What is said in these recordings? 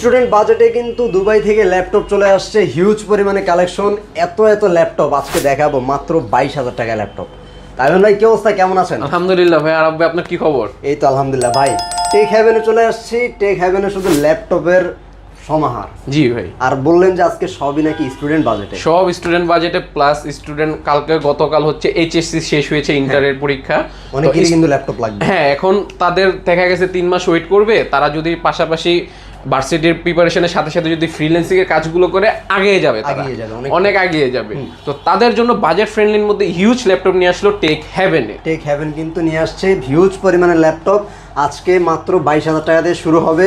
Student বাজেটে কিন্তু Dubai থেকে ল্যাপটপ চলে আসছে। হিউজ পরিমাণে কালেকশন এত এত ল্যাপটপ। আজকে দেখাবো মাত্র বাইশ হাজার টাকা ল্যাপটপ। তাইবেন ভাই কি অবস্থা? কেমন আছেন? আলহামদুলিল্লাহ ভাই আর ভাই আপনার কি খবর? এই তো আলহামদুলিল্লাহ ভাই। টেক হ্যাভেনে চলে আসছি। টেক হ্যাভেনে শুধু ল্যাপটপের সমাহার। জি ভাই। আর বললেন যে আজকে সবই নাকি স্টুডেন্ট বাজেটে সব স্টুডেন্ট বাজেটে প্লাস স্টুডেন্ট কালকে গতকাল হচ্ছে এইচএসসি শেষ হয়েছে ইন্টারের পরীক্ষা। তো অনেকেরই কিন্তু ল্যাপটপ লাগবে। হ্যাঁ এখন তাদের দেখা গেছে তিন মাস ওয়েট করবে। তারা যদি পাশাপাশি ভার্সিটির প্রিপারেশনের সাথে সাথে যদি ফ্রিল্যান্সিং এর কাজগুলো করে আগিয়ে যাবে তারা। অনেক। অনেক আগিয়ে যাবে। তো তাদের জন্য বাজেট ফ্রেন্ডলির মধ্যে হিউজ ল্যাপটপ নিয়ে আসলো টেক হ্যাভেনে টেক হ্যাভেন কিন্তু নিয়ে আসছে হিউজ পরিমাণে ল্যাপটপ আজকে মাত্র বাইশ হাজার টাকা দিয়ে শুরু হবে।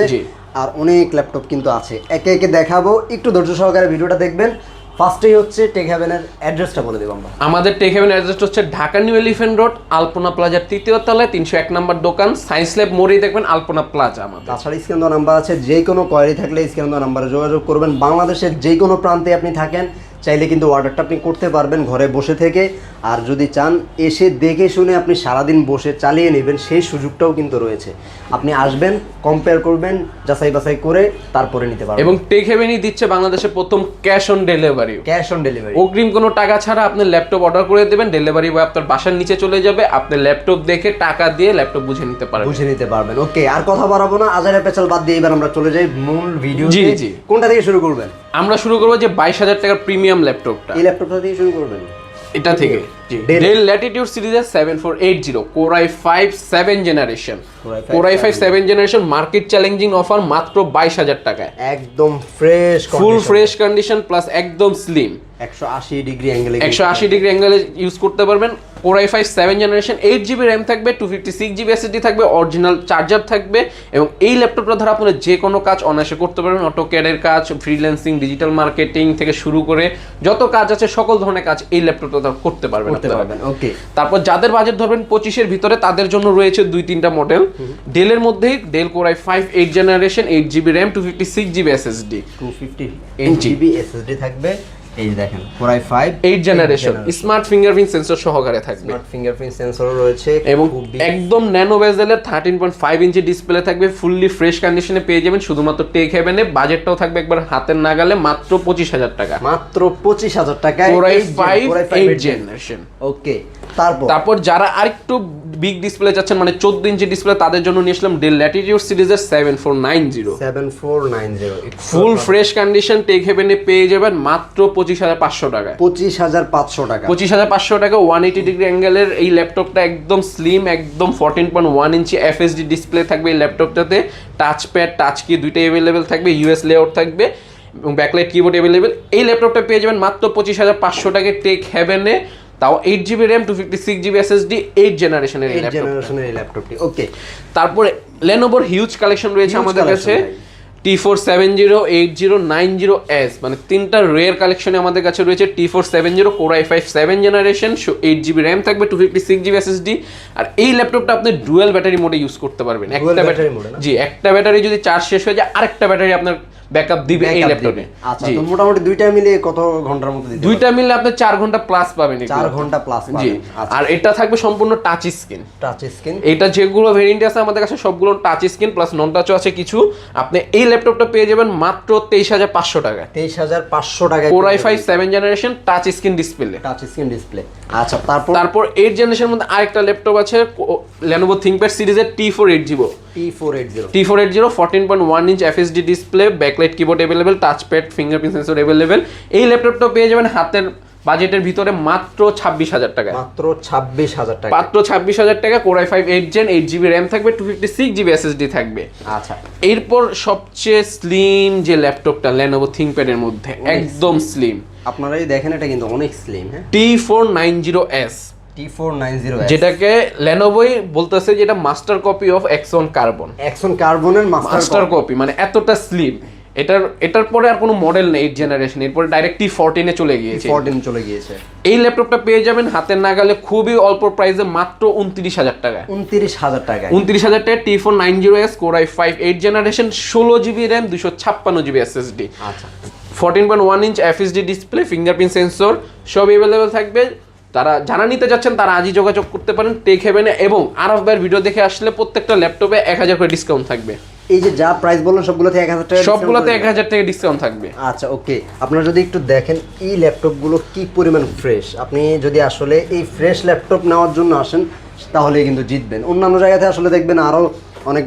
আর অনেক ল্যাপটপ কিন্তু আছে। একে একে দেখাবো। একটু ধৈর্য সহকারে ভিডিওটা দেখবেন। ফার্স্টেই হচ্ছে টেক হ্যাভেনের অ্যাড্রেসটা বলে দেব আমরা। আমাদের টেক হ্যাভেন অ্যাড্রেস হচ্ছে Dhaka New Elephant Road Alpana প্লাজার তৃতীয় তলায় তিনশো এক নম্বর দোকান সায়েন্স ল্যাব মোড়েই দেখবেন আলপনা প্লাজা আমাদের। তাছাড়া স্ক্রিন নাম্বার আছে যে কোনো কোয়ারি থাকলে স্ক্রিন নাম্বারে যোগাযোগ করবেন। বাংলাদেশের যে কোনো প্রান্তে আপনি থাকেন চাইলে কিন্তু অর্ডারটা আপনি করতে পারবেন ঘরে বসে থেকে। আর যদি চান এসে দেখে শুনে আপনি সারাদিন বসে চালিয়ে নেবেন সেই সুযোগটাও কিন্তু রয়েছে। আপনি আসবেন কম্পেয়ার করবেন যাচাই বাছাই করে তারপরে নিতে পারবেন। এবং টেক হেভেনই দিচ্ছে বাংলাদেশের প্রথম cash on delivery cash on delivery অগ্রিম কোনো টাকা ছাড়া আপনি ল্যাপটপ অর্ডার করে দেবেন ডেলিভারি বয় আপনার বাসার নিচে চলে যাবে আপনি ল্যাপটপ দেখে টাকা দিয়ে ল্যাপটপ বুঝে নিতে পারবেন। বুঝে নিতে পারবেন। ওকে আর কথা বাড়াবো না আজারে পেছাল বাদ দিয়ে এবার আমরা চলে যাই মূল ভিডিও জি, জি। কোনটা থেকে শুরু করবেন? আমরা শুরু করব যে বাইশ হাজার টাকার প্রিমিয়াম ল্যাপটপটা। এই ল্যাপটপটা দিয়ে শুরু করবেন? এটা থেকে ডেল ল্যাটিটিউড সিরিজের seven four eight zero Core i five seven generation Core i5 Core i five seven generation market challenging offer মাত্র বাইশ হাজার টাকায়। একদম fresh full fresh condition plus একদম স্লিম একশো আশি ডিগ্রি অ্যাঙ্গেলে একশো আশি ডিগ্রি অ্যাঙ্গেলে ইউজ করতে পারবেন। Core i five seven generation eight GB RAM থাকবে two fifty six GB SSD থাকবে অরিজিনাল চার্জার থাকবে এবং এই ল্যাপটপটা দ্বারা আপনারা যে কোনো কাজ অনায়াসে করতে পারবেন। অটো ক্যাডের কাজ ফ্রিল্যান্সিং ডিজিটাল মার্কেটিং থেকে শুরু করে যত কাজ আছে সকল ধরনের কাজ এই ল্যাপটপটা করতে পারবেন করতে পারবেন ওকে তারপর যাদের বাজেট ধরবেন পঁচিশের ভিতরে তাদের জন্য রয়েছে দুই তিনটা মডেল ডেলের মধ্যেই Dell Core i five eight generation eight GB RAM two fifty six GB fifty eight GB SSD থাকবে। এই যে দেখেন i five eight generation smart fingerprint sensor সহকারে থাকবে। স্মার্ট ফিঙ্গারপ্রিন্ট সেন্সরও রয়েছে এবং একদম nano বেজেলের thirteen point five inch display থাকবে ফুললি ফ্রেশ কন্ডিশনে পেয়ে যাবেন শুধুমাত্র টেক হেভেনে বাজেটটাও থাকবে একবার হাতের নাগালে মাত্র পঁচিশ হাজার টাকা। মাত্র পঁচিশ হাজার টাকায় কোরাই এই যে five Core i5 eight eight gen। Generation okay তারপর? তারপর যারা আরেকটু বিগ ডিসপ্লে যাচ্ছেন মানে চোদ্দ ইঞ্চি ডিসপ্লে তাদের জন্য নিয়ে আসলাম ডেল ল্যাটিটিউড সিরিজের seven four nine zero seven four nine zero full fresh condition Tech হেভেনে পেয়ে যাবেন মাত্র পঁচিশ হাজার পাঁচশো টাকায়। পঁচিশ হাজার পাঁচশো টাকা। পঁচিশ হাজার পাঁচশো টাকা ওয়ান এইটি ডিগ্রি অ্যাঙ্গেলের এই ল্যাপটপটা একদম স্লিম একদম fourteen point one inch FSD display থাকবে এই ল্যাপটপটাতে টাচ প্যাড টাচ কি দুইটাই অ্যাভেলেবেল থাকবে ইউএস লেআউট থাকবে এবং ব্যাকলাইট কিবোর্ড অ্যাভেলেবেল এই ল্যাপটপটা পেয়ে যাবেন মাত্র পঁচিশ হাজার পাঁচশো টাকায় টেক হ্যাভেনে তাও eight GB RAM two fifty six GB SSD eight জেনারেশনের ল্যাপটপটি ওকে তারপরে লেনোভোর হিউজ কালেকশন রয়েছে আমাদের কাছে। T four seven zero eight zero nine zero S মানে তিনটা রেয়ার কালেকশনে আমাদের কাছে রয়েছে T four seven zero Core i five seven generation eight GB RAM থাকবে two fifty six GB SSD আর এই ল্যাপটপটা আপনি ডুয়েল ব্যাটারি মোডে ইউজ করতে পারবেন একটা ব্যাটারি না? জি একটা ব্যাটারি যদি চার্জ শেষ হয়ে যায় আরেকটা ব্যাটারি আপনার ব্যাকআপ দিবে এই ল্যাপটপে। আচ্ছা তো মোটামুটি দুইটা মিলিয়ে কত ঘণ্টার মতো দিতে দুইটা মিললে আপনি চার ঘণ্টা প্লাস পাবেন পারবেন? চার এগুলো। ঘণ্টা প্লাস জি আর এটা থাকবে সম্পূর্ণ টাচ স্ক্রিন টাচ স্ক্রিন এটা যেগুলো ভেরিয়েন্ট আছে আমাদের কাছে সবগুলো টাচ স্ক্রিন প্লাস নন টাচও আছে কিছু আপনি এই ল্যাপটপটা পেয়ে যাবেন মাত্র তেইশ হাজার পাঁচশো টাকায়। তেইশ হাজার পাঁচশো টাকা Core i five seven generation touch screen display touch screen display আচ্ছা তারপর? তারপর এইট জেনারেশনের মধ্যে আরেকটা ল্যাপটপ আছে লেনোভো থিঙ্কপ্যাড সিরিজের T four eight zero T four eight zero T four eight zero fourteen point one inch FSD display backlight keyboard available touch pad fingerprint sensor available এই ল্যাপটপটা পেয়ে যাবেন হাতের বাজেটের ভিতরে মাত্র ছাব্বিশ হাজার টাকা। মাত্র ছাব্বিশ হাজার টাকা। মাত্র ছাব্বিশ হাজার টাকা Core i five eight gen eight GB RAM থাকবে two fifty six GB SSD থাকবে। আচ্ছা। এরপর সবচেয়ে স্লিম যে ল্যাপটপটা লেনোভো থিঙ্কপ্যাডের মধ্যে একদম স্লিম আপনারা এই দেখেন এটা কিন্তু অনেক স্লিম হ্যাঁ? T four nine zero S T four nine zero যেটাকে লেনোভোই বলতেছে যেটা master copy of X one carbon X one কার্বনের মাস্টার কপি মানে এতটা স্লিম এটার এটার পরে আর কোনো মডেল নেই এইট জেনারেশন এরপরে ডাইরেক্ট টি ফোরটিনে চলে গিয়েছে। ফোরটিন চলে গিয়েছে। এই ল্যাপটপটা পেয়ে যাবেন হাতের নাগালে খুবই অল্প প্রাইসে মাত্র উনত্রিশ হাজার টাকায়। উনত্রিশ হাজার টাকা উনত্রিশ হাজার টাকা T four nine zero S core i five eight generation ষোলো জিবি র্যাম দুশো ছাপ্পান্ন জিবি এসএসডি আচ্ছা। Fourteen point one inch FSD display fingerprint sensor সব অ্যাভেলেবেল থাকবে। তারা যারা নিতে যাচ্ছেন তারা আজই যোগাযোগ করতে পারেন টেক হেভেনে এবং আরফ ভাইয়ের ভিডিও দেখে আসলে প্রত্যেকটা ল্যাপটপে এক হাজার করে ডিসকাউন্ট থাকবে। এই যে যা প্রাইস বললেন সবগুলোতে এক হাজার টাকা সবগুলোতে এক হাজার টাকা ডিসকাউন্ট থাকবে। আচ্ছা ওকে আপনারা যদি একটু দেখেন এই ল্যাপটপগুলো কি পরিমাণ ফ্রেশ আপনি যদি আসলে এই ফ্রেশ ল্যাপটপ নেওয়ার জন্য আসেন তাহলে কিন্তু জিতবেন। অন্যান্য জায়গাতে আসলে দেখবেন আরও অনেক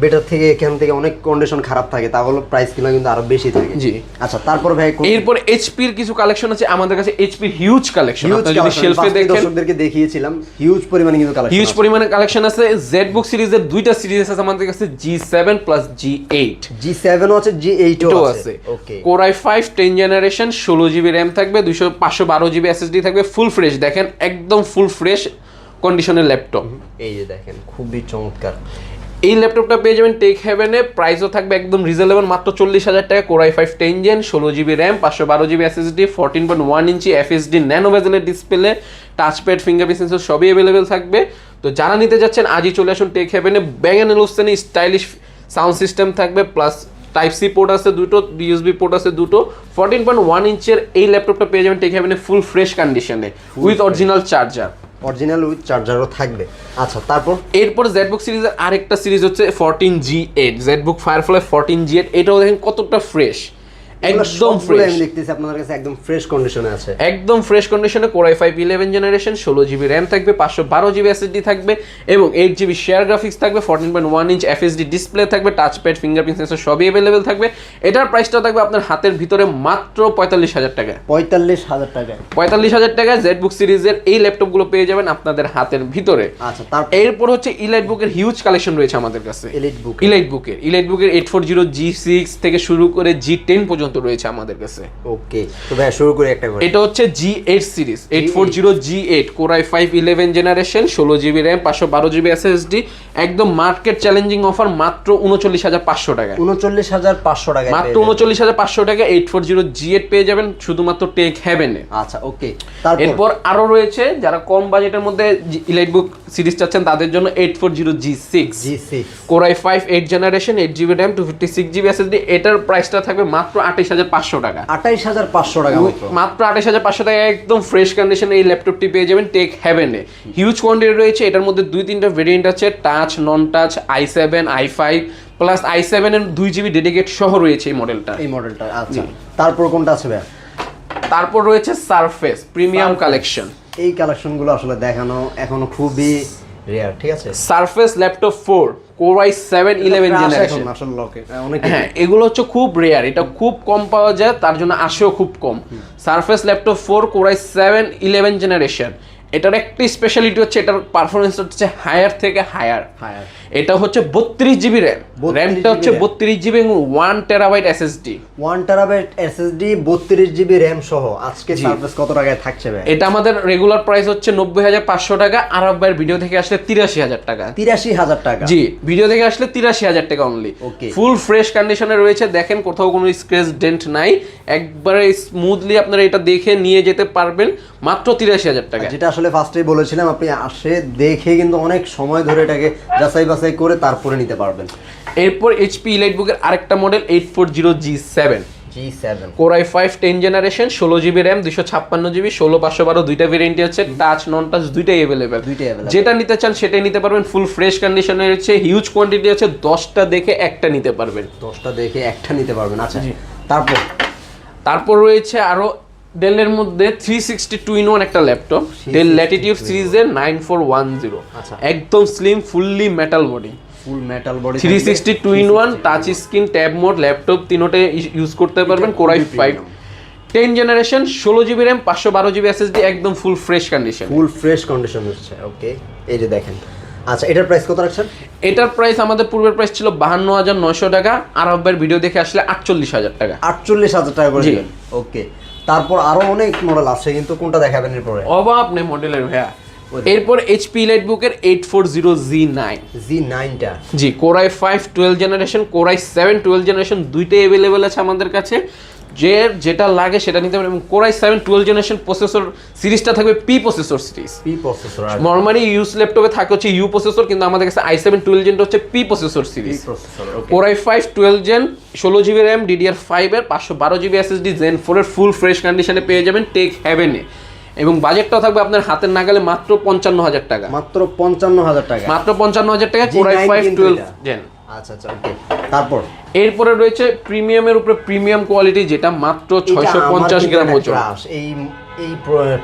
বেটার থেকে এখান থেকে অনেক কন্ডিশন খারাপ থাকে তাহলে প্রাইস কিনা কিন্তু আরও বেশি থাকে। জি। আচ্ছা তারপর ভাই এরপর এইচপির কিছু কালেকশন আছে আমাদের কাছে এইচপির হিউজ কালেকশন হিউজ আপনি যদি শেলফে দেখেন দর্শকদেরকে দেখিয়েছিলাম হিউজ পরিমাণে কিন্তু কালেকশন হিউজ পরিমাণে কালেকশন আছে জেড বুক সিরিজের দুইটা সিরিজ আছে আমাদের কাছে G seven plus G eight G সেভেনও আছে জি এইটও এটাও আছে। Okay core i five ten generation ষোলো জিবি র্যাম থাকবে দুইশো পাঁচশো বারো জিবি এসএসডি থাকবে ফুল ফ্রেশ দেখেন একদম ফুল ফ্রেশ কন্ডিশনের ল্যাপটপ এই যে দেখেন খুবই চমৎকার। এই ল্যাপটপটা পেয়ে যাবেন টেক হেভেনে প্রাইসও থাকবে একদম রিজনেবল মাত্র চল্লিশ হাজার টাকা। Core i five ten gen ষোলো জিবি র্যাম পাঁচশো বারো GB SSD fourteen point one inch FSD nano ভেজেলের display touchpad fingerprint sensor সবই অ্যাভেলেবেল থাকবে। তো যারা নিতে যাচ্ছেন আজই চলে আসুন টেক হেভেনে ব্যাঙ্গান এলোসেনে স্টাইলিশ সাউন্ড সিস্টেম থাকবে প্লাস টাইপ সি পোর্ট আছে দুটো ইউএসবি পোর্ট আছে দুটো। ফোরটিন পয়েন্ট ওয়ান ইঞ্চের এই ল্যাপটপটা পেয়ে যাবেন টেক হেভেনে ফুল ফ্রেশ কন্ডিশনে with original charger original with চার্জারও থাকবে। আচ্ছা তারপর? এরপর জেডবুক সিরিজের আরেকটা সিরিজ হচ্ছে fourteen G eight Z book firefly fourteen G eight এটাও দেখেন কতটা ফ্রেশ একদম ফ্রেশ আমি দেখতেছি আপনাদের কাছে একদম ফ্রেশ কন্ডিশনে আছে। একদম ফ্রেশ কন্ডিশনে core i five eleven generation ষোলো জিবি র্যাম থাকবে পাঁচশো বারো জিবি এসএসডি থাকবে এবং এইট জিবি শেয়ার গ্রাফিক্স থাকবে fourteen point one inch FSD display থাকবে টাচপ্যাড ফিঙ্গারপ্রিন্ট সেন্সর সবই অ্যাভেলেবেল থাকবে। এটার প্রাইসটা থাকবে আপনার হাতের ভিতরে মাত্র পঁয়তাল্লিশ হাজার টাকা। পঁয়তাল্লিশ হাজার টাকায় পঁয়তাল্লিশ হাজার টাকায় জেডবুক সিরিজের এই ল্যাপটপগুলো পেয়ে যাবেন আপনাদের হাতের ভিতরে। আচ্ছা তারপর? এরপর হচ্ছে ইলাইট বুকের হিউজ কালেকশন রয়েছে আমাদের কাছে। এলিট বুক ইলাইট বুকের ইলাইট বুকের eight four zero G six থেকে শুরু করে জি টেন পর্যন্ত রয়েছে আমাদের কাছে। ওকে তো ভাই শুরু করি একটা করে। এটা হচ্ছে G eight series eight four zero G eight core i five eleven generation ষোলো জিবি র্যাম পাঁচশো বারো জিবি এসএসডি একদম মার্কেট চ্যালেঞ্জিং অফার মাত্র উনচল্লিশ হাজার পাঁচশো টাকা উনচল্লিশ হাজার পাঁচশো টাকায় মাত্র। উনচল্লিশ হাজার পাঁচশো টাকা eight four zero G eight পেয়ে যাবেন শুধুমাত্র টেক হ্যাভেনে আচ্ছা ওকে এরপর আরও রয়েছে যারা কম বাজেটের মধ্যে ইলাইট বুক সিরিজ চাচ্ছেন তাদের জন্য eight four zero G six G six core i five eight generation eight GB RAM two fifty six GB SSD এটার প্রাইসটা থাকবে মাত্র আঠাইশ হাজার পাঁচশো টাকা। আঠাইশ হাজার পাঁচশো টাকা মাত্র। আঠাশ হাজার পাঁচশো টাকা একদম ফ্রেশ কন্ডিশনে এই ল্যাপটপটি পেয়ে যাবেন টেক হ্যাভেনে হিউজ কোয়ান্টিটি রয়েছে এটার মধ্যে দুই তিনটা ভেরিয়েন্ট আছে touch non touch i seven i five plus i সেভেনের দুই জিবি ডেডিকেট সহ রয়েছে এই মডেলটা এই মডেলটা আচ্ছা। তারপর কোনটা আছে ভাই তারপর রয়েছে সারফেস প্রিমিয়াম কালেকশন এই কালেকশনগুলো আসলে দেখানো এখনও খুবই রেয়ার ঠিক আছে? Surface laptop four core i seven eleven generation অনেক হ্যাঁ এগুলো। হচ্ছে খুব রেয়ার এটা খুব কম পাওয়া যায় তার জন্য আসেও খুব কম। Surface laptop four core i seven eleven generation এটার একটি স্পেশালিটি হচ্ছে এটার পারফরমেন্স হচ্ছে হায়ার থেকে হায়ার Higher। এটা হচ্ছে বত্রিশ জিবি র্যাম। র্যামটা হচ্ছে বত্রিশ জিবি এবং one terabyte SSD one terabyte SSD বত্রিশ জিবি র্যাম সহ। আজকে সার্ভিস কত টাকায় থাকছে ভাই? এটা আমাদের রেগুলার প্রাইস হচ্ছে নব্বই হাজার পাঁচশো টাকা আর একবার ভিডিও থেকে আসলে তিরাশি হাজার টাকা। তিরাশি হাজার টাকা। জি ভিডিও থেকে আসলে তিরাশি হাজার টাকা অনলি Okay. ফুল ফ্রেশ কন্ডিশনে রয়েছে। দেখেন কোথাও কোনো স্ক্র্যাচ ডেন্ট নাই। একবারে স্মুথলি আপনারা এটা দেখে নিয়ে যেতে পারবেন। মাত্র তিরাশি হাজার টাকা যেটা আসলে ফার্স্টেই বলেছিলাম আপনি আসে দেখে কিন্তু অনেক সময় ধরে এটাকে যাচাই বাছাই করে তারপরে নিতে পারবেন। এরপর এইচপি ইলাইট বুকের আরেকটা model eight four zero G seven core i five ten generation ষোলো জিবি র্যাম দুশো ছাপ্পান্ন জিবি ষোলো পাঁচশো বারো দুইটা ভেরিয়েন্টই আছে টাচ নন টাচ দুইটাই অ্যাভেলেবেল দুইটাই যেটা নিতে চান সেটাই নিতে পারবেন ফুল ফ্রেশ কন্ডিশনে রয়েছে হিউজ কোয়ান্টিটি আছে দশটা দেখে একটা নিতে পারবেন। দশটা দেখে একটা নিতে পারবেন। আচ্ছা তারপর? তারপর রয়েছে আরও ডেলের মধ্যে three sixty two in one একটা ল্যাপটপ ডেল ল্যাটিটিউড সিরিজের নাইন ফোর ওয়ান জিরো। একদম slim fully metal body full metal body three sixty two in one touch screen tab mode laptop তিনোটে use করতে পারবেন core i five ten generation ষোলো GB RAM পাঁচশো বারো GB SSD একদম full fresh condition full fresh condition হচ্ছে okay এই যে দেখেন। আচ্ছা এটার প্রাইস কত রাখছেন? এটার প্রাইস আমাদের পূর্বের প্রাইস ছিল বাহান্ন হাজার নয়শো টাকা আর আব্বার ভিডিও দেখে আসলে আটচল্লিশ হাজার টাকা। আটচল্লিশ হাজার টাকা করে ওকে তারপর আরও অনেক মডেল আছে কিন্তু কোনটা দেখাবেন এরপরে? অভাব নেই মডেলের ভাইয়া। এরপর এইচপি লাইট বুকের eight four zero G nine G নাইনটা G core i five twelve generation core i seven twelve generation দুইটাই অ্যাভেলেবেল আছে আমাদের কাছে। যে যেটা লাগে সেটা নিতে পারেন এবং core i seven twelve generation processor সিরিজটা থাকবে P processor series. P processor normally use ল্যাপটপে থাকে হচ্ছে ইউ প্রসেসর কিন্তু আমাদের কাছে আই সেভেন টুয়েলভ জেনটা হচ্ছে P processor series. Core i five twelve gen ষোলো জিবি র্যাম ডিডিআর ফাইভের পাঁচশো বারো জিবি এসএসডি জেন ফোরের ফুল ফ্রেশ কন্ডিশনে পেয়ে যাবেন টেক হ্যাভেনে এবং বাজেটটাও থাকবে আপনার হাতের নাগালে মাত্র পঞ্চান্ন হাজার টাকা। মাত্র পঞ্চান্ন হাজার টাকা। মাত্র পঞ্চান্ন হাজার টাকা কোরাই ফাইভ টুয়েলভ জেন আচ্ছা আচ্ছা ওকে তারপর? এরপরে রয়েছে প্রিমিয়ামের উপরে প্রিমিয়াম কোয়ালিটি যেটা মাত্র এটা ছয়শো আমার পঞ্চাশ কিন্তু গ্রাম ওজন। এই এই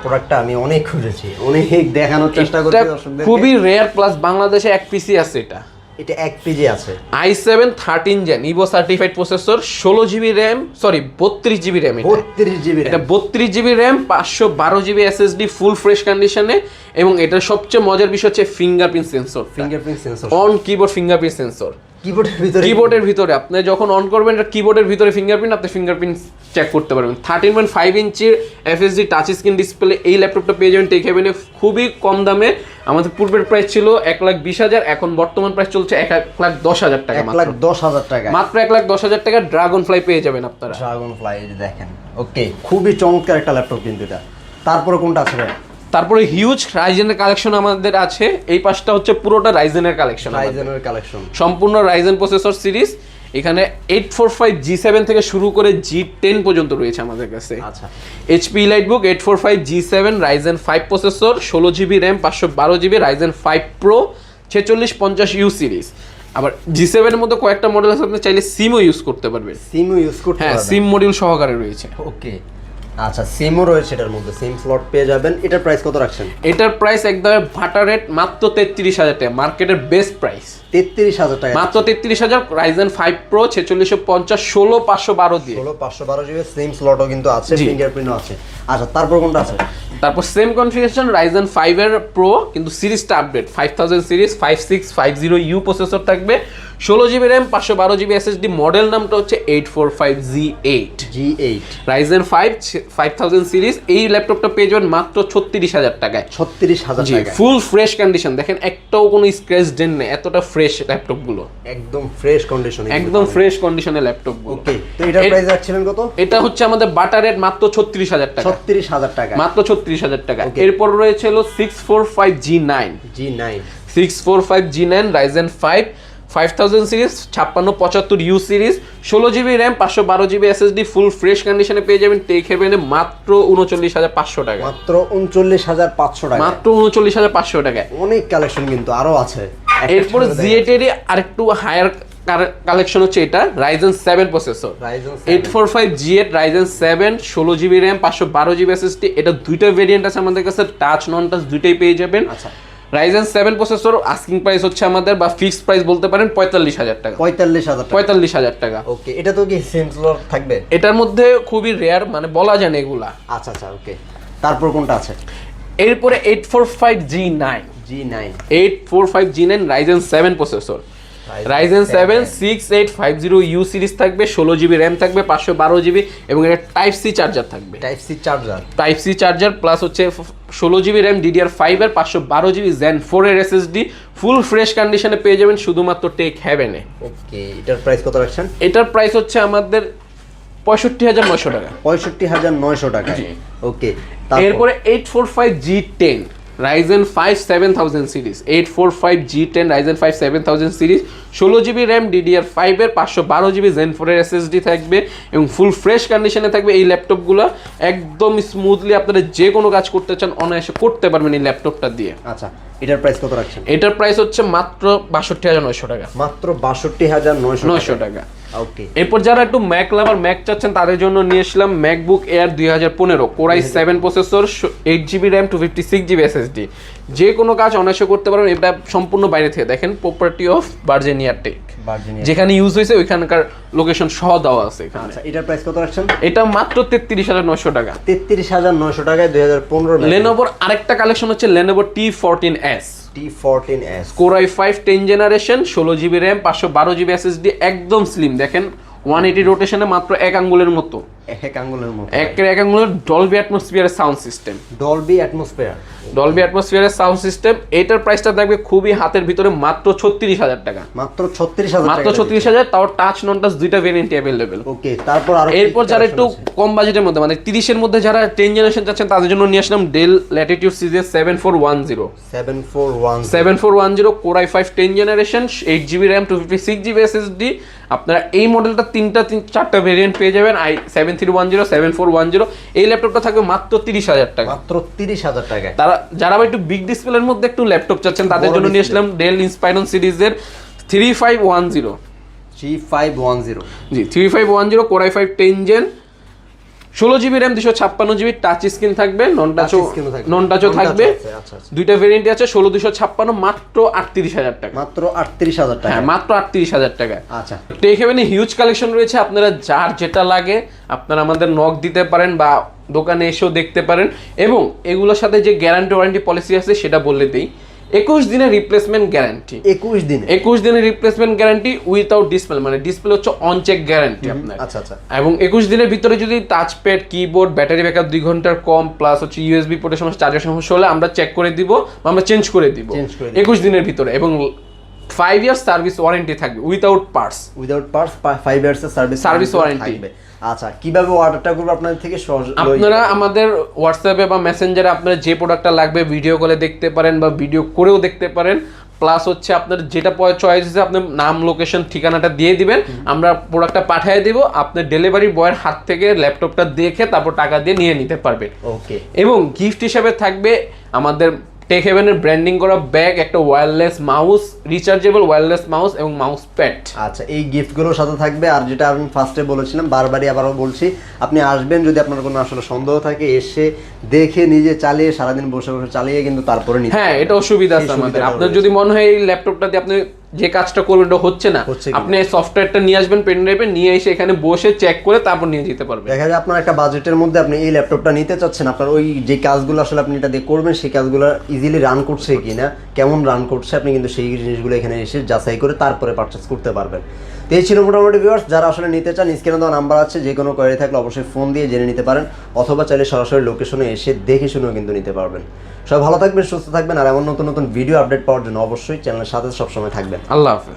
প্রোডাক্টটা আমি অনেক খুঁজেছি। অনেক দেখানোর চেষ্টা করছি খুবই রেয়ার প্লাস বাংলাদেশে এক পিসি আছে এটা। এটা এক পিজি আছে। I seven thirteen gen Evo certified processor ষোলো জিবি র্যাম সরি বত্রিশ জিবি র্যাম বত্রিশ জিবি এটা বত্রিশ জিবি র্যাম পাঁচশো বারো জিবি এসএসডি ফুল ফ্রেশ কন্ডিশনে এবং এটার সবচেয়ে মজার বিষয় হচ্ছে fingerprint sensor fingerprint sensor on keyboard fingerprint sensor কিবোর্ডের ভিতরে কিবোর্ডের ভিতরে। আপনি যখন অন করবেন এটা কিবোর্ডের ভিতরে ফিঙ্গারপ্রিন্ট আপনি ফিঙ্গারপ্রিন্ট চেক করতে পারবেন। থার্টিন পয়েন্ট ফাইভ ইঞ্চির এফএসডি টাচ স্ক্রিন ডিসপ্লে এই ল্যাপটপটা পেয়ে যাবেন টেক হেভেনে খুবই কম দামে। আমাদের পূর্বের প্রাইস ছিল এক লাখ বিশ হাজার এখন বর্তমান প্রাইস চলছে এক লাখ দশ হাজার টাকা এক লাখ মাত্র দশ হাজার টাকা। মাত্র এক লাখ দশ হাজার টাকা ড্রাগন ফ্লাই পেয়ে যাবেন আপনারা। ড্রাগন ফ্লাই দেখেন। ওকে খুবই চমৎকার একটা ল্যাপটপ কিন্তু এটা। তারপরে কোনটা আছে তারপরে হিউজ রাইজেনের কালেকশন আমাদের আছে। এই পাশটা হচ্ছে পুরোটা রাইজেনের কালেকশন রাইজেনের কালেকশন সম্পূর্ণ রাইজেন প্রসেসর সিরিজ এখানে eight four five G seven থেকে শুরু করে জি টেন পর্যন্ত রয়েছে আমাদের কাছে। আচ্ছা। HP light book eight four five G seven Ryzen five processor ষোলো জিবি র্যাম পাঁচশো বারো জিবি রাইজেন ফাইভ প্রো ছেচল্লিশ পঞ্চাশ ইউ সিরিজ আবার জি সেভেনের মধ্যে কয়েকটা মডেল আছে আপনি চাইলে সিমও ইউজ করতে পারবেন। সিমও ইউজ করতে হ্যাঁ সিম মডিউল সহকারে রয়েছে। ওকে আচ্ছা সিমও রয়েছে এটার মধ্যে সিম স্লট পেয়ে যাবেন। এটার প্রাইস কত রাখছেন? এটার প্রাইস একদম ভাটা রেট মাত্র তেত্রিশ হাজার টাকা মার্কেটের বেস্ট প্রাইস তেত্রিশ হাজার টাকা মাত্র তেত্রিশ হাজার রাইজেন ফাইভ প্রো ছেচল্লিশশো পঞ্চাশ ষোলো পাঁচশো বারো দিয়ে। হলো পাঁচশো বারো জিবি সিম স্লটও কিন্তু আছে। ফিঙ্গারপ্রিন্টও আছে। আচ্ছা তারপর কোনটা আছে? তারপর সেম কনফিগারেশন রাইজেন প্রো কিন্তু সিরিজটা update five thousand series five six five zero U processor থাকবে। ষোলো জিবি র্যাম পাঁচশো বারো জিবি এসএসডি মডেল নামটা হচ্ছে eight four five G eight G eight Ryzen five five thousand series এই ল্যাপটপটা পেয়ে যাবেন মাত্র ছত্রিশ হাজার টাকায়। ছত্রিশ হাজার ফুল ফ্রেশ কন্ডিশন দেখেন একটাও কোনো স্ক্র্যাচ ডেন নেই এতটা ফ্রেশ ফ্রেশ ল্যাপটপগুলো একদম ফ্রেশ কন্ডিশনে একদম ফ্রেশ কন্ডিশনে ল্যাপটপগুলো ওকে তো এটার প্রাইস যাচ্ছিলেন কত? এটা হচ্ছে আমাদের বাটার রেট মাত্র 36000 টাকা। 36000 টাকা। মাত্র 36000 টাকা। এরপর রয়েছে হলো 645G9 G9 645G9 Ryzen 5 five thousand series ছাপ্পান্ন পঁচাত্তর ইউ সিরিজ ষোলো জিবি র্যাম পাঁচশো বারো জিবি এসএসডি ফুল ফ্রেশ কন্ডিশনে পেয়ে যাবেন টেক হেভেনে মাত্র উনচল্লিশ হাজার পাঁচশো টাকা। মাত্র উনচল্লিশ হাজার পাঁচশো টাকা। মাত্র উনচল্লিশ হাজার পাঁচশো টাকায় অনেক কালেকশন কিন্তু আরও আছে। এরপরে জি এইটেরই আরেকটু হায়ার কালেকশন হচ্ছে এটা Ryzen seven processor eight four five G eight Ryzen seven ষোলো জিবি র্যাম পাঁচশো বারো জিবি এসএসডি এটা দুইটা ভেরিয়েন্ট আছে আমাদের কাছে টাচ নন টাচ দুইটাই পেয়ে যাবেন। আচ্ছা। Ryzen seven processor asking price হচ্ছে আমাদের বা ফিক্সড প্রাইস বলতে পারেন পঁয়তাল্লিশ হাজার টাকা। পঁয়তাল্লিশ হাজার পঁয়তাল্লিশ হাজার টাকা। ওকে এটা তো কি সেন্সর থাকবে? এটার মধ্যে খুবই রেয়ার মানে বলা যায় না এগুলা। আচ্ছা আচ্ছা ওকে তারপর কোনটা আছে? এরপরে eight four five G nine G nine eight four five G nine Ryzen seven processor Ryzen seven six eight five zero U series থাকবে ষোলো জিবি র্যাম থাকবে পাঁচশো বারো জিবি এবং এটা টাইপ সি চার্জার থাকবে। Type C charger type C charger plus হচ্ছে ষোলো জিবি র্যাম ডিডিআর ফাইভ এর পাঁচশো বারো জিবি জেন ফোর এর এসএসডি ফুল ফ্রেশ কন্ডিশনে পেয়ে যাবেন শুধুমাত্র টেক হ্যাভেনে ওকে এটার প্রাইস কত রাখছেন? এটার প্রাইস হচ্ছে আমাদের পঁয়ষট্টি হাজার নয়শো টাকা। পঁয়ষট্টি হাজার নয়শো টাকা। ওকে এরপরে eight four five G ten Ryzen five seven thousand series eight four five G ten Ryzen five seven thousand series ষোলো জিবি র্যাম ডিডিআর ফাইভের পাঁচশো বারো জিবি জেন ফোরের এসএসডি থাকবে এবং ফুল ফ্রেশ কন্ডিশনে থাকবে এই ল্যাপটপগুলো একদম স্মুথলি আপনারা যে কোনো কাজ করতে চান, অনায়াসে করতে পারবেন এই ল্যাপটপটা দিয়ে। আচ্ছা এটার প্রাইস কত রাখছেন? এটার প্রাইস হচ্ছে মাত্র বাষট্টি হাজার নয়শো টাকা। মাত্র বাষট্টি হাজার নয়শো নয়শো টাকা। ওকে এরপর যারা একটু ম্যাক লাভার ম্যাক চাচ্ছেন তাদের জন্য নিয়ে এসলাম ম্যাকবুক এয়ার দুই হাজার পনেরো। Core i seven processor eight GB RAM two fifty six GB SSD যে কোনো কাজ অনায়াসে করতে পারবেন এটা সম্পূর্ণ বাইরে থেকে। দেখেন প্রপার্টি অফ বার্জেনিয়ার টেক যেখানে ইউজ হয়েছে ওইখানকার লোকেশন সহ দেওয়া আছে এখানে। আচ্ছা এটার প্রাইস কত রাখছেন? এটা মাত্র তেত্রিশ হাজার নশো টাকা। তেত্রিশ হাজার নয়শো টাকায় দুই হাজার পনেরো লেনোভোর আরেকটা কালেকশন হচ্ছে Lenovo T fourteen S T fourteen S core i five ten generation ষোলো জিবি র্যাম পাঁচশো বারো জিবি এসএসডি একদম স্লিম দেখেন ওয়ান এইটি রোটেশনে মাত্র এক আঙ্গুলের মতো। এক আঙ্গুলের মতো। এক এক আঙ্গুলের Dolby অ্যাটমসফিয়ারের sound system Dolby atmosphere Dolby অ্যাটমসফিয়ারের sound system এটার প্রাইসটা থাকবে খুবই হাতের ভিতরে মাত্র ছত্রিশ হাজার টাকা। মাত্র ছত্রিশ হাজার মাত্র ছত্রিশ হাজার তাও টাচ নন টাচ দুইটা ভেরিয়েন্ট অ্যাভেলেবেল ওকে তারপর আরও এরপর যারা একটু কম বাজেটের মধ্যে মানে তিরিশের মধ্যে যারা টেন জেনারেশন চাচ্ছেন তাদের জন্য নিয়ে আসলাম Dell Latitude series seven four one zero seven four one seven four one zero core i five ten generation eight GB RAM two fifty six GB SSD আপনারা এই মডেলটা তিনটা তিন চারটা ভেরিয়েন্ট পেয়ে যাবেন i seven three one zero seven four one zero এই ল্যাপটপটা থাকবে মাত্র তিরিশ হাজার টাকা। মাত্র তিরিশ হাজার টাকা তারা যারা একটু বিগ ডিসপ্লের মধ্যে একটু ল্যাপটপ চাচ্ছেন তাদের জন্য নিয়ে এসলাম আসলাম ডেল ইন্সপাইরন সিরিজের three five one zero three five one zero G three five one zero core i five ten gen ষোলো জিবি র্যাম দুশো ছাপ্পান্ন জিবি টাচ স্ক্রিন থাকবে নন টাচও। নন টাচও থাকবে। আছে, আচ্ছা, আচ্ছা। দুইটা ভেরিয়েন্ট আছে ষোলো দুশো ছাপ্পান্ন মাত্র আটত্রিশ হাজার টাকা। মাত্র আটত্রিশ হাজার টাকা। হ্যাঁ মাত্র আটত্রিশ হাজার টাকা। আচ্ছা। টেক হেভেনে হিউজ কালেকশন রয়েছে আপনারা যার যেটা লাগে আপনারা আমাদের নক দিতে পারেন বা দোকানে এসেও দেখতে পারেন। এবং এগুলোর সাথে যে গ্যারান্টি ওয়ারেন্টি পলিসি আছে সেটা বলে দিই। একুশ দিনের রিপ্লেসমেন্ট গ্যারান্টি একুশ দিন। একুশ দিনের রিপ্লেসমেন্ট গ্যারান্টি উইথাউট ডিসপ্লে মানে ডিসপ্লে হচ্ছে অন চেক গ্যারান্টি আপনার। আচ্ছা আচ্ছা। এবং একুশ দিনের ভিতরে যদি টাচপ্যাড কিবোর্ড ব্যাটারি ব্যাকআপ দুই ঘণ্টার কম প্লাস হচ্ছে ইউএসবি পোর্টের সমস্যা চার্জার সমস্যা হলে আমরা চেক করে দিব আমরা চেঞ্জ করে দিব। Change করে দিব। একুশ দিনের ভিতরে এবং ফাইভ ইয়ার্স সার্ভিস ওয়ারেন্টি থাকবে without parts without parts five years service warranty। থাকবে। আচ্ছা কীভাবে অর্ডারটা করব আপনাদের থেকে? সহজ আপনারা আমাদের হোয়াটসঅ্যাপে বা মেসেঞ্জারে আপনার যে প্রোডাক্টটা লাগবে ভিডিও কলে দেখতে পারেন বা ভিডিও করেও দেখতে পারেন। প্লাস হচ্ছে আপনার যেটা চয়েস আছে আপনার নাম লোকেশন ঠিকানাটা দিয়ে দিবেন। আমরা প্রোডাক্টটা পাঠিয়ে দিব আপনার ডেলিভারি বয়ের হাত থেকে ল্যাপটপটা দেখে তারপর টাকা দিয়ে নিয়ে নিতে পারবেন। ওকে এবং গিফট হিসাবে থাকবে আমাদের টেক হেভেনের ব্র্যান্ডিং করা ব্যাগ একটা wireless mouse rechargeable wireless mouse এবং মাউস প্যাড আচ্ছা এই গিফটগুলোর সাথে থাকবে আর যেটা আমি ফার্স্টে বলেছিলাম বারবারই আবারও বলছি আপনি আসবেন যদি আপনার কোনো আসলে সন্দেহ থাকে এসে দেখে নিজে চালিয়ে সারাদিন বসে বসে চালিয়ে কিন্তু তারপরে হ্যাঁ এটা এটাও সুবিধা আছে আমাদের। আপনার। যদি মনে হয় এই ল্যাপটপটা দিয়ে আপনি যে কাজটা করবেন ওটা হচ্ছে না। আপনি সফটওয়্যারটা নিয়ে আসবেন পেন ড্রাইভে নিয়ে এসে এখানে বসে চেক করে তারপর নিয়ে যেতে পারবেন। দেখা যায় আপনার একটা বাজেটের মধ্যে আপনি এই ল্যাপটপটা নিতে চাচ্ছেন আপনার ওই যে কাজগুলো আসলে আপনি এটা দিয়ে করবেন সেই কাজগুলো ইজিলি রান করছে কিনা কেমন রান করছে আপনি কিন্তু সেই জিনিসগুলো এখানে এসে যাচাই করে তারপরে পারচেস করতে পারবেন। তো এই ছিল মোটামুটি ভিউয়ার্স যারা আসলে নিতে চান স্ক্রিনে দেওয়া নাম্বার আছে, যে কোনো কোয়ারি থাকলে অবশ্যই ফোন দিয়ে জেনে নিতে পারেন, অথবা চাইলে সরাসরি লোকেশনে এসে দেখে শুনেও কিন্তু নিতে পারবেন। সবাই ভালো থাকবেন, সুস্থ থাকবেন, আর এমন নতুন নতুন ভিডিও আপডেট পাওয়ার জন্য অবশ্যই চ্যানেলের সাথে সবসময় থাকবেন। আল্লাহ হাফেজ।